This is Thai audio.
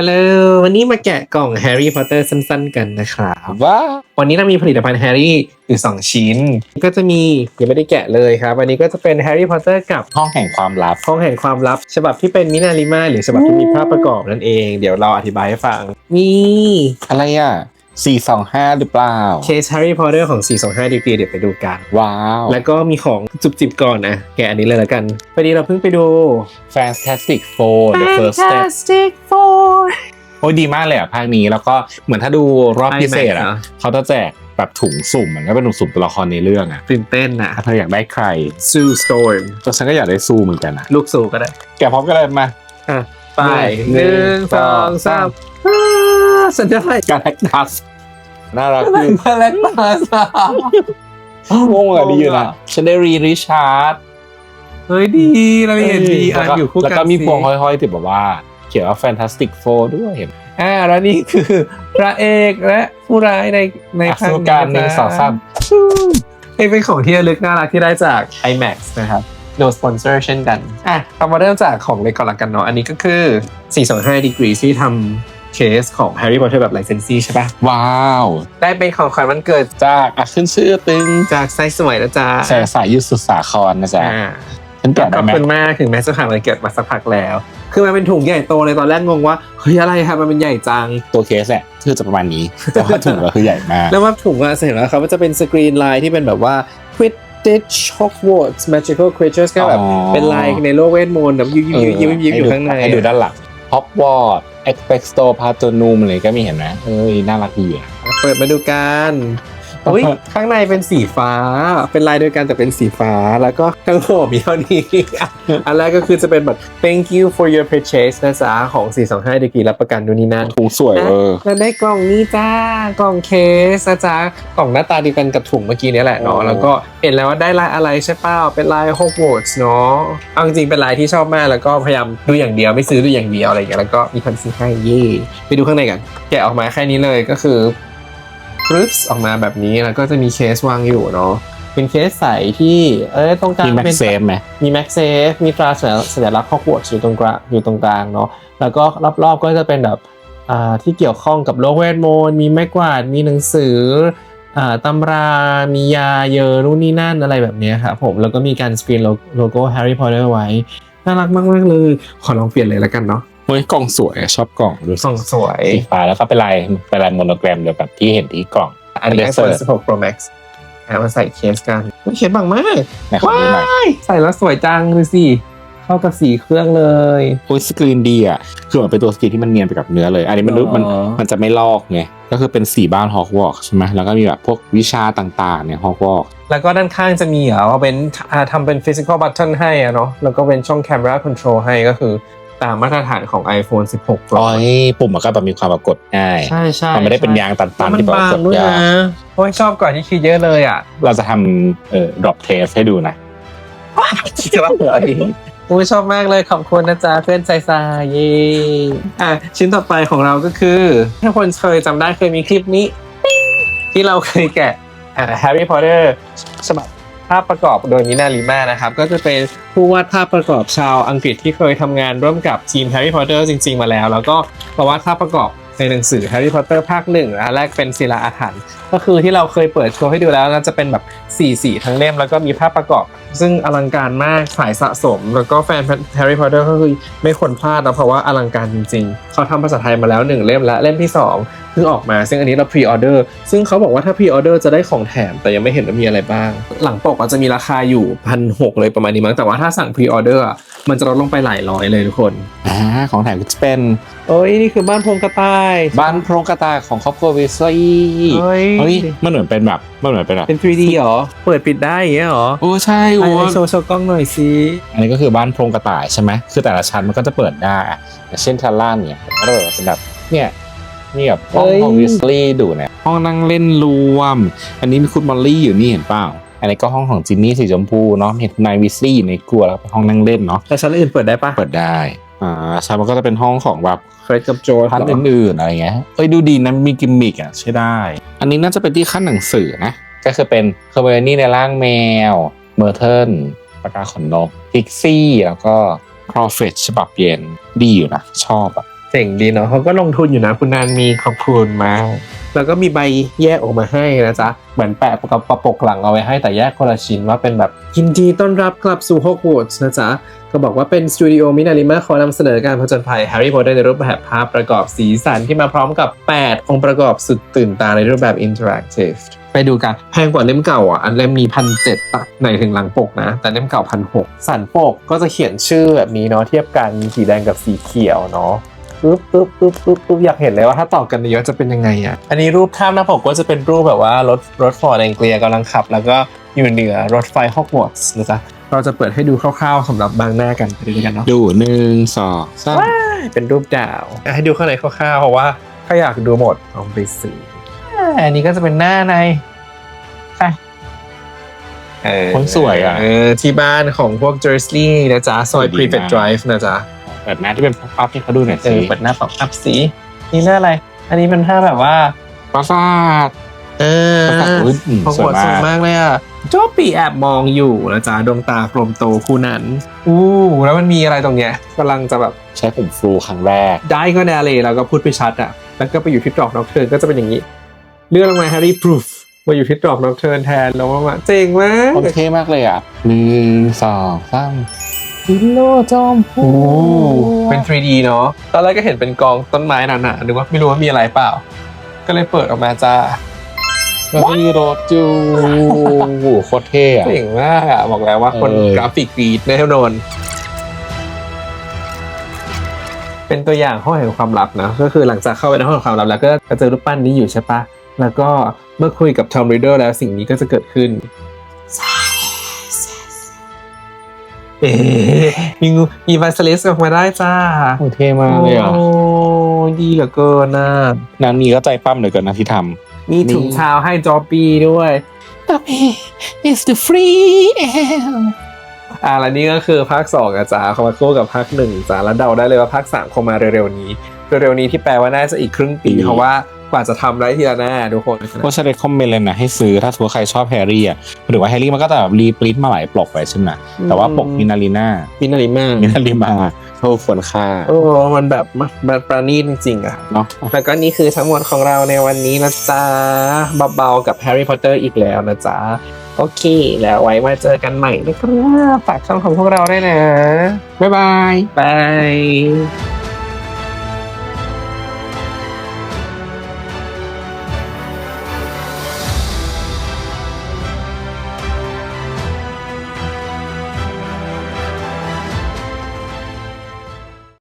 ฮัลโหลวันนี้มาแกะกล่องแฮร์รี่พอตเตอร์สั้นๆ กันนะครับว้าวันนี้เรามีผลิตภัณฑ์แฮร์รี่อยู่สองชิ้น ก็จะมียังไม่ได้แกะเลยครับ วันนี้ก็จะเป็นแฮร์รี่พอตเตอร์กับห้องแห่งความลับ ห้องแห่งความลับ ฉบับที่เป็นมินาลิมาหรือฉบับที่มีภาพประกอบนั่นเอง เดี๋ยวเราอธิบายให้ฟัง มีอะไรอะ สี่สองห้าหรือเปล่า เคสแฮร์รี่พอตเตอร์ของ 425 ดีกรีเดี๋ยวไปดูกัน ว้าว แล้วก็มีของจุบจิบก่อนนะ แกะอันนี้เลยแล้วกันพอดีเราเพิ่งไปดู Fantastic Four The First Step Fantastic Four โอ้ยดีมากเลยอะภาคนี้แล้วก็เหมือนถ้าดูรอบพิเศษ IMAX อะเหรอเขาจะแจกแบบถุงสุ่มเหมือนก็เป็นถุงสุ่มตัวละครในเรื่องอะตื่นเต้นนะถ้าเธออยากได้ใครซูสโตร์ตัวฉันก็อยากได้ซูเหมือนกันนะลูกซูก็ได้ แกะพร้อมกันเลยมาอะไปหหนึ่นึ่งงสองสาม อ่าสัญญาณการแท็กทัสน่ารักอะไรดีมาแล้วมาซะงงอะดีอยู่นะฉันได้รีริชาร์ดเฮ้ยดีเราเห็นดีอ่านอยู่คู่แล้วกันก็มีพวงสิห้อยๆติดแบบว่า เขียนว่า Fantastic Four ด้วยเห็นอ่าแล้วนี่คือพระเอกและผู้ร้ายในในอะครั้งสู้นี้กันหนึ่งสองสามนี่เป็นของที่ระลึกน่ารักที่ได้จาก IMAX นะครับ no sponsor เช่นกัน อะเรามาเริ่มจากของเล็กก่อนละกันเนาะ อันนี้ก็คือ 425 degree ที่ทำ เคสของ Harry Potter แบบ license ใช่ปะว้าว ได้เป็นของขวัญวันเกิดจากอะขึ้นชื่อตึงจากไซสวยนะจ๊ะแสสายยุทธสุดสาครนะจ๊ะอ่าฉันขแกะได้อบไหมคุณมากถึงแม้จะผ่านวันเกิดมาสักพักแล้ว คือมันเป็นถุงใหญ่โตเลยตอนแรกงงว่าเฮ้ยอะไรครับมันเป็นใหญ่จัง ตัวเคสแหละคือจะประมาณนี้ แต่ว่าถุงก็คือใหญ่มาก แล้วว่าถุงอะเห็นแล้วครับว่าจะเป็นสกรีนลายที่เป็นแบบว่า Quidditch Hogwarts Magical Creatures ก็แบบอ๋อ เป็นลายในโลกเวทมนต์แบบยิ้มยิ้มยิ้มยิ้มยิ้มอยู่ข้างในให้ดูด้านหลัง ฮอกวอตเอ็กเพ็กสโตพาโตนูมอะไรก็มีเห็นไหมเอ้ยน่ารักดีอะเปิดมาดูกัน อุ้ยข้างในเป็นสีฟ้า เป็นลายเดียวกันแต่เป็นสีฟ้า แล้วก็ทั้งหัวมีเท่านี้ อันแรกก็คือจะเป็นแบบ thank you for your purchase นะจ๊ะของ 425ดีกรีรับประกันดูนนี่นั่นถุงสวยเออแล้วได้กล่องนี้จ้ากล่องเคสนะจ๊ะกล่องหน้าตาเดียวกันกับถุงเมื่อกี้เนี้แหละเนาะโอ้แล้วก็เห็นแล้วว่าได้ลายอะไรใช่เป้าเป็นลาย Hogwarts เนาะเอาจริงๆเป็นลายที่ชอบมากแล้วก็พยายามดูอย่างเดียวไม่ซื้อดูอย่างเดียวอะไรอย่างเงี้ยแล้วก็มีคนซื้อให้เย่ไปดูข้างในกัน แกะออกมาแค่นี้เลยก็คือ ปึ๊บออกมาแบบนี้แล้วก็จะมีเคสวางอยู่เนาะเป็นเคสใสที่เอ้ยตรงกลางมีแม็กเป็นเซฟไหมมีแม็กเซฟมีตราสัญลักษณ์ฮอกวอตส์อยู่ตรงกลางอยู่ตรงกลางเนาะแล้วก็รอบๆก็จะเป็นแบบอ่าที่เกี่ยวข้องกับโลกเวทมนต์มีไม้กวาดมีหนังสืออ่าตำรามียาเยอะนู่นนี่นั่นอะไรแบบเนี้ยครับผมแล้วก็มีการสกรีนโลโก้แฮร์รี่พอตเตอร์ไว้ น่ารักมากๆเลย ขอลองเปลี่ยนเลยแล้วกันเนาะ เฮ้ยกล่องสวยอะชอบกล่องดูสิส่องสวย สีฟ้าแล้วก็เป็นลายเป็นลายโมโนแกรมเดียวกับที่เห็นที่กล่อง อันนี้ Laser iPhone 16 Pro Max อ่ามาใส่เคสกันอุ๊ยเคสบางมากในของนี้หน่อยว้ายใส่แล้วสวยจังดูสิเข้ากับสีเครื่องเลย โอ้ยสกรีนดีอะ คือมันเป็นตัวสกรีนที่มันเนียนไปกับเนื้อเลย อันนี้มันรู้มันอ๋อมันจะไม่ลอกไง ก็คือเป็นสีบ้านฮอกวอตส์ใช่ไหมแล้วก็มีแบบพวกวิชาต่างๆเนี่ยฮอกวอตส์แล้วก็ด้านข้างจะมีเหรอว่าเป็นอ่าทำเป็น physical button ให้อะเนาะแล้วก็เป็นช่อง camera control ให้ก็คือ ตามมาตรฐานของ iPhone 16 Pro อ๋อปุ่มมันก็แบบมีความแบบกดง่าย ใช่ใช่มันไม่ได้เป็นยางตัแล้วนมัๆที่แบบบางกดด้วยยากนะโอ้ยชอบก่อนที่คิดเยอะเลยอะเราจะทำเอ่อ drop test ให้ดูนะจะว่าเหรอโอ้ยชอบมากเลยขอบคุณนะจ๊ะเพื่อนใจซาเย่อะชิ้นต่อไปของเราก็คือ ถ้าคนเคยจำได้เคยมีคลิปนี้ ที่เราเคยแกะอ่า Harry Potter ฉบับ ภาพประกอบโดยมินาลิมานะครับ ก็จะเป็นผู้วาดภาพประกอบชาวอังกฤษที่เคยทำงานร่วมกับทีมแฮร์รี่พอตเตอร์จริง ๆ มาแล้ว แล้วก็มาวาดภาพประกอบในหนังสือแฮร์รี่พอตเตอร์ภาคหนึ่งอันแรกเป็นศิลาอาถรรพ์ก็คือที่เราเคยเปิดโชว์ให้ดูแล้วน่าจะเป็นแบบสีสีทั้งเล่มแล้วก็มีภาพประกอบ ซึ่งอลังการมากสายสะสม แล้วก็แฟน Harry Potter ก็คือไม่ควรพลาดนะเพราะว่าอลังการจริงๆ เขาทำภาษาไทยมาแล้วหนึ่งเล่มและเล่มที่สองเพิ่งออกมา ซึ่งอันนี้เราพรีออเดอร์ซึ่งเขาบอกว่าถ้าพรีออเดอร์จะได้ของแถม แต่ยังไม่เห็นว่ามีอะไรบ้าง หลังปกอาจจะมีราคาอยู่พันหเลยประมาณนี้มั้งแต่ว่าถ้าสั่งพรีออเดอร์มันจะลดลงไปหลายร้อยเลยทุกคนอ่าของแถมก็จะเป็นโอ้ยนี่คือบ้านพงกระต่าย บ้านโพรงกระต่ายของครอบครัววิสลีเฮ้ยเฮ้ยมันเหมือนเป็นแบบมันเหมือนเป็นแบบเป็น 3D เหรอเปิดปิดได้อย่างเงี้ยเหรอโอ้ใช่โอ้ไอโชว์โชว์กล้องหน่อยสิอันนี้ก็คือบ้านโพรงกระต่ายใช่ไหมคือแต่ละชั้นมันก็จะเปิดได้อะอย่างเช่นชั้นล่างเนี่ยก็จะแบบเป็นแบบเนี่ยนี่แบบห้องของวิสลีย์ดูเนี่ยห้องนั่งเล่นรวม อันนี้มีคุณมอลลี่อยู่นี่เห็นเปล่าอันนี้ก็ห้องของจินนี่สีชมพูเนาะเห็นนายวิสลีย์อยู่ในครัวแล้วก็เป็นห้องนั่งเล่นเนาะแต่ชั้นอื่นเปิดได้ปะเปิดได้อ่าชั้นมันก็จะเป็นห้องของแบบเฟรดกับโจชั้นอื่นๆอะไรเงี้ยเอ้ยดูดีนะมีกิมมิกอะใช่ได้ อันนี้น่าจะเป็นที่ขั้นหนังสือนะ ก็คือเป็นเคอร์เบนี่ในร่างแมว เมอร์เทิลปากกาขนนกพิกซี่แล้วก็ครอเฟตฉบับเย็นดีอยู่นะ ชอบอะเจ๋งดีเนาะเขาก็ลงทุนอยู่นะ คุณนานมีขอบคุณมากแล้วก็มีใบแยกออกมาให้นะจ๊ะ เหมือนแปะกับประปกหลังเอาไว้ให้แต่แยกคนละชิ้นว่าเป็นแบบยินดีต้อนรับกลับสู่ฮอกวอตส์นะจ๊ะ ก็บอกว่าเป็นสตูดิโอมินาริมาขอนำเสนอการผจญภัยแฮร์รี่พอตเตอร์ในรูปแบบภาพประกอบสีสันที่มาพร้อมกับ 8 องค์ประกอบสุดตื่นตาในรูปแบบอินเทอร์แอคทีฟ ไปดูกันแพงกว่าเล่มเก่าอะอันเล่มมีพันเจ็ดะในถึงหลังปกนะ แต่เล่มเก่าพันหกสันปกก็จะเขียนชื่อแบบนี้เนาะเทียบกันสีแดงกับสีเขียวเนาะปึ๊บปึ๊บปึ๊บปึ๊บปึ๊บอยากเห็นเลยว่าถ้าต่อกันเยอะจะเป็นยังไงอะ อันนี้รูปข้ามหน้าปกก็จะเป็นรูปแบบว่ารถรถฟอร์ดแองเกลียกำลังขับ แล้วก็อยู่เหนือรถไฟฮอกวอตส์นะจ๊ะเราจะเปิดให้ดูคร่าวๆสำหรับบางหน้ากันไปดูด้วยกันเนาะดูหนึ่งสองสามเป็นรูปดาวอะให้ดูข้างในคร่าวๆเพราะว่าถ้าอยากดูหมดลองไปซื้อ อ่าอันนี้ก็จะเป็นหน้าในไปเออคนสวยอะเออที่บ้านของพวกเจอร์ซีย์นะจ๊ะ ซอยดีพรีเฟทมากไดรฟ์นะจ๊ะแบบหน้าที่เป็นป๊อปๆที่เขาดูหน่อยเอสิอเปิดหน้าปรับอัพสีนี่หน้าอะไร อันนี้เป็นหน้าแบบว่า ปราสาทเออปราสาทอุ้ยอืมของสวยหัวสวยมากมากเลยอะโจปีแอบมองอยู่นะจ๊ะ ดวงตากลมโตคู่นั้น อู้แล้วมันมีอะไรตรงเนี้ยกำลังจะแบบ ใช้ผมฟลูครั้งแรก ได้ก็แนเลยแล้วก็พูดไปชัดอะ แล้วก็ไปอยู่ที่ตรอกน็อกเทิร์นก็จะเป็นอย่างนี้ เลื่อนลงมาแฮร์รี่พรูฟมาอยู่ที่ตรอกน็อกเทิร์นแทนแล้วว่าเจ๋งมากคนเท่มากเลยอะหนึ่งสองสามฮิโลจอมพูโอ้เป็น 3D เนาะตอนแรกก็เห็นเป็นกองต้นไม้หนาๆนึกว่าไม่รู้ว่ามีอะไรเปล่า ก็เลยเปิดออกมาจ้าแล้วก็มีรถจูโอ้โหโคตรเท่อะเจ๋งมากอะบอกแล้วว่าคนเออกราฟิกดีแน่นอนเป็นตัวอย่างห้องแห่งความลับนะก็คือหลังจากเข้าไปในห้องแห่งความลับแล้วก็จะเจอรูปปั้นนี้อยู่ใช่ปะ แล้วก็เมื่อคุยกับทอมรีเดอร์แล้วสิ่งนี้ก็จะเกิดขึ้นเอ๊ะมีงูมีบาสลิสออกมาได้จ้าโอ้เท่มากเลยอะโอ้ดีเหลือเกินนะนางนี้ก็ใจปั้มเหลือเกินนะที่ทมีถุงเท้าให้จอปีด้วยำ is the free air อ่าแล้วนี่ก็คือภาคสองอะจ้าเขามาคู่กับภาคหนึ่งจ้าแล้วเดาได้เลยว่าภาคสามคงมาเร็วๆนี้ เร็วๆนี้ที่แปลว่าน่าจะอีกครึ่งปีปีเพราะว่า กว่าจะทำได้ทีละหน้าทุกคนเพราะฉันเลยคอมเมนต์เลยนะให้ซื้อถ้าสมมติว่าใครชอบแฮร์รี่อะหรือว่าแฮร์รี่มันก็จะแบบรีปรินท์มาหลายปลอกไปใช่ไหมแต่ว่าปกมินาลีน่ามินาริมามินาลีมาโทษควรค่าโอ้มันแบบมันประณีตจริงๆอะเนาะแล้วก็นี่คือทั้งหมดของเราในวันนี้นะจ๊ะเบาๆกับแฮร์รี่พอตเตอร์อีกแล้วนะจ๊ะโอเค แล้วไว้มาเจอกันใหม่นะครับฝากช่องของพวกเราด้วยนะ บ๊ายบาย บาย